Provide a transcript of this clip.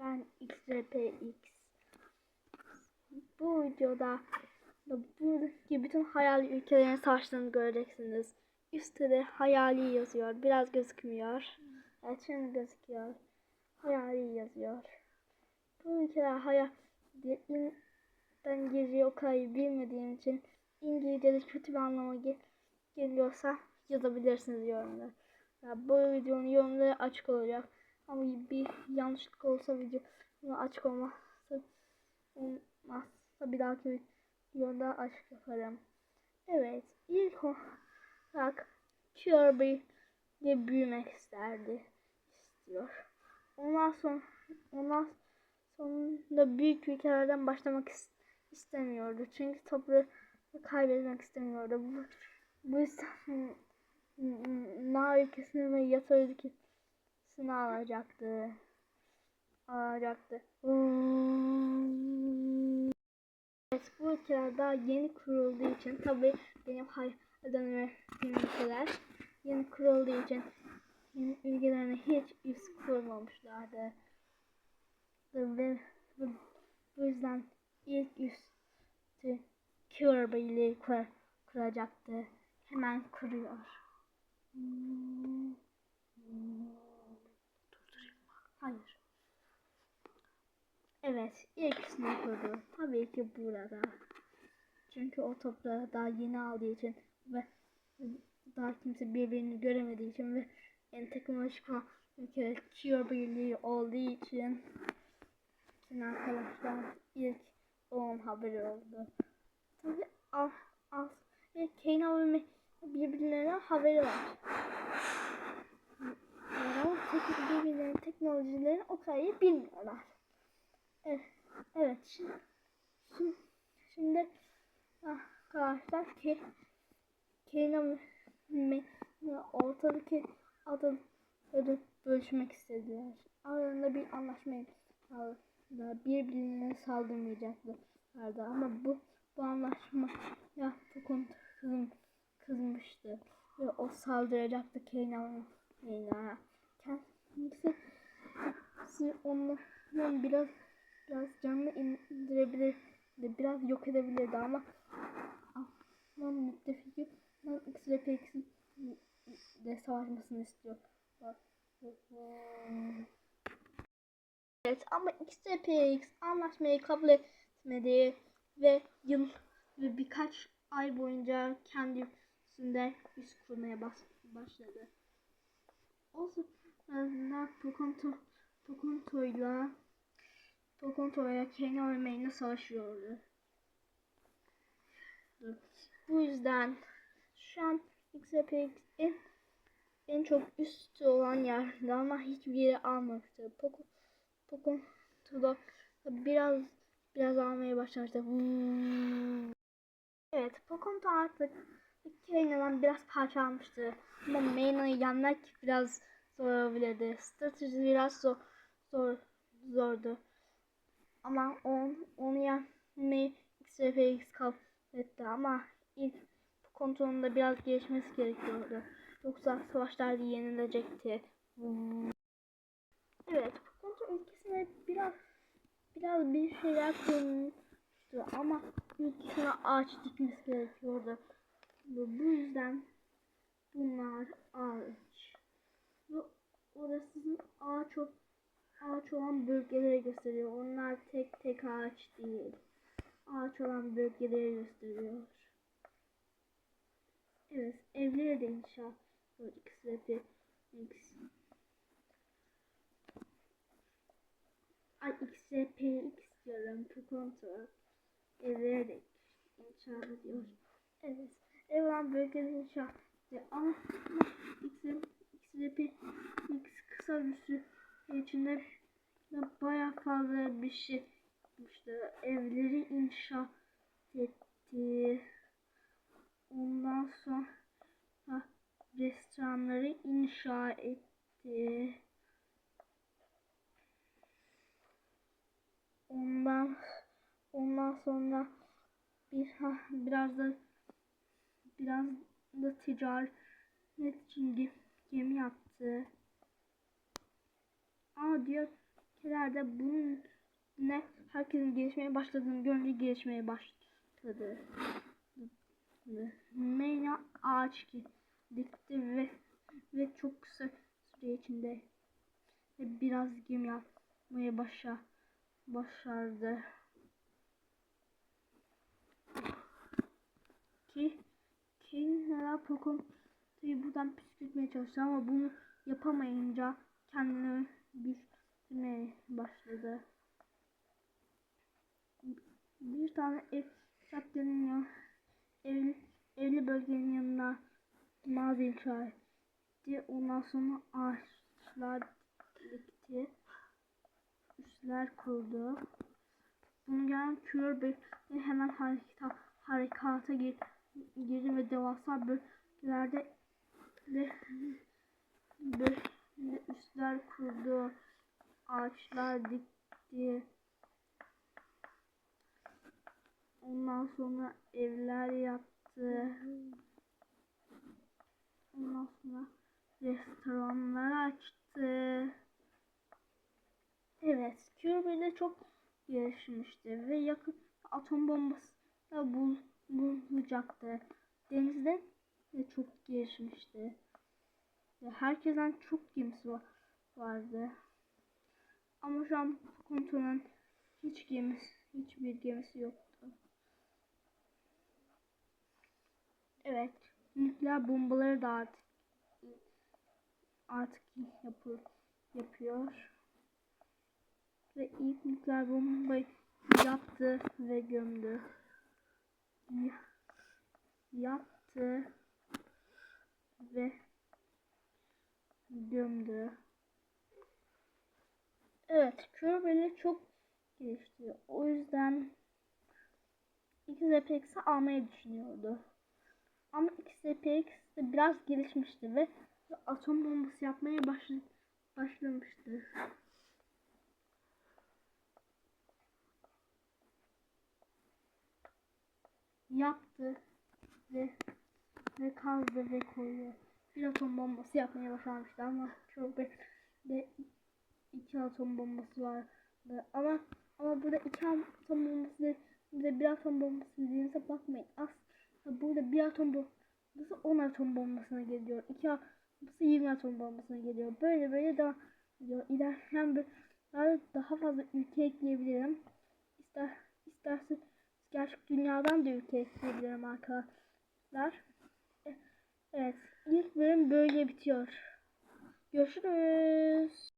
Ben XRPX. Bu videoda da buradaki bütün hayali ülkelerin savaşlarını göreceksiniz. Üstte de hayali yazıyor. Biraz gözükmüyor. Evet şimdi gözüküyor. Hayali yazıyor. Bu ülkeler hayal ben İngilizceyi o kadar bilmediğim için İngilizce'de kötü bir anlama gel geliyorsa yazabilirsiniz yorumlara. Ya bu videonun yorumları açık olacak. Ama bir yanlışlık olsa video açık olmazsa olmazsa bir dahaki videoda açık yaparım. Evet ilk olarak Kirby de büyümek isterdi istiyor. Ondan sonra ondan sonunda büyük ülkelerden başlamak istemiyordu. Çünkü toprağı kaybetmek istemiyordu. Bu, bu yüzden Na ülkesini ve yasa ülkesini alacaktı. Alacaktı. Evet bu daha yeni kurulduğu için tabi benim ürettiğim ülkeler yeni kurulduğu için yeni ülkelerine hiç üst kurmamışlardı. Ve, bu yüzden ilk üstü Kirby ile kur, kuracaktı. Hemen kuruyor. Durdurayım Evet, ilk kurdu. Tabii ki burada. Çünkü o toprağı daha yeni aldığı için ve daha kimse birbirini göremediği için ve en teknolojik olan ülke Cure Birliği olduğu için bütün arkadaşlar ilk onun haberi oldu. Tabii az az ve Kane ve birbirlerine haberi var. Ama birbirlerinin teknolojilerini o kadar iyi bilmiyorlar. Evet, şimdi, şimdi, arkadaşlar ki Kane'a ortadaki adaları bölüşmek istediler. Aralarında bir anlaşma yaptılar. Birbirine saldırmayacaklardı ama bu bu anlaşma ya bu konu kızım kızmıştı ve o saldıracaktı Kane'a. Kendisi onların biraz biraz canını indirebilirdi, biraz yok edebilirdi ama ama müttefiki X-Repex'in de savaşmasını istiyor. Evet ama XRPX anlaşmayı kabul etmedi ve yıl ve birkaç ay boyunca kendisinde üst kurmaya başladı. O sırada Pokonto Pokonto'yla Pokonto'ya Kane Main'le savaşıyordu. Bu yüzden şu an XPX en, çok üstü olan yerde ama hiçbir yeri almamıştı. Poco, Pokonto'da biraz biraz almaya başlamıştı. Evet, Pokonto artık Kane'den biraz parçalanmıştı. Ama Maina'yı yenmek biraz zor olabilirdi. Strateji biraz zor, zor zordu. Ama on, onu yenmeyi XFX kabul etti ama ilk kontrolünde biraz gelişmesi gerekiyordu. Yoksa savaşlar yenilecekti. Evet, kontrol ülkesine biraz biraz bir şeyler kurmuştu ama ülkesine ağaç dikmesi gerekiyordu. Bu yüzden bunlar ağaç. Ve orası ağaç, ağaç olan bölgeleri gösteriyor. Onlar tek tek ağaç değil. Ağaç olan bölgeleri gösteriyor. Evet, evleri de inşa. Böyle ikisi de ikisi. Ay XPX diyorum. Tukonto. Evleri de inşa ediyor. Evet. Evren bölgede inşa ediyor. Ama XPX kısa bir süre içinde baya fazla bir şey işte evleri inşa etti. Ondan sonra restoranları inşa etti. Ondan ondan sonra bir ha, biraz da biraz da ticaret için gemi yaptı. Aa diyor ülkelerde bunun ne herkesin gelişmeye başladığını görünce gelişmeye başladı. Meyna ağaç dikti ve ve çok kısa süre içinde biraz gemi yapmaya başa, başardı. Ki ki Nara Pocahontas'ı buradan püskürtmeye çalıştı ama bunu yapamayınca kendini güçlenmeye başladı. Bir tane ev caddenin yan, evli, evli bölgenin yanına mağaza inşa etti. Ondan sonra ağaçlar dikti. Üsler kurdu. Bunu gören Kür hemen harekata, harekata gir, girdi ve devasa bölgelerde de, böyle üsler kurdu. Ağaçlar dikti. Ondan sonra evler yaptı. Ondan sonra restoranlar açtı. Evet, Kirby'de çok gelişmişti ve yakın atom bombası da bul, bulacaktı. Denizde de çok gelişmişti. Herkesten çok gemisi var, vardı. Ama şu an kontrolün hiç gemisi, hiçbir gemisi yoktu. Evet, nükleer bombaları da artık artık yapıyor, yapıyor. Ve ilk nükleer bombayı yaptı ve gömdü. Ya- Yaptı ve gömdü. Evet, Kirby'li çok gelişti. O yüzden XZPX'i almayı düşünüyordu. Ama XZPX de biraz gelişmişti ve atom bombası yapmaya başla başlamıştı. Yaptı ve ve kazdı ve koydu. Bir atom bombası yapmaya başlamıştı ama çok de iki atom bombası vardı. Ama ama burada iki atom bombası değil, bir atom bombası dediğinize bakmayın. Aslında burada bir atom bombası 10 atom bombasına geliyor. İki atom bombası 20 atom bombasına geliyor. Böyle böyle devam ediyor. İlerleyen bir daha, fazla ülke ekleyebilirim. İster isterse gerçek dünyadan da ülke ekleyebilirim arkadaşlar. Evet. ilk bölüm böyle bitiyor. Görüşürüz.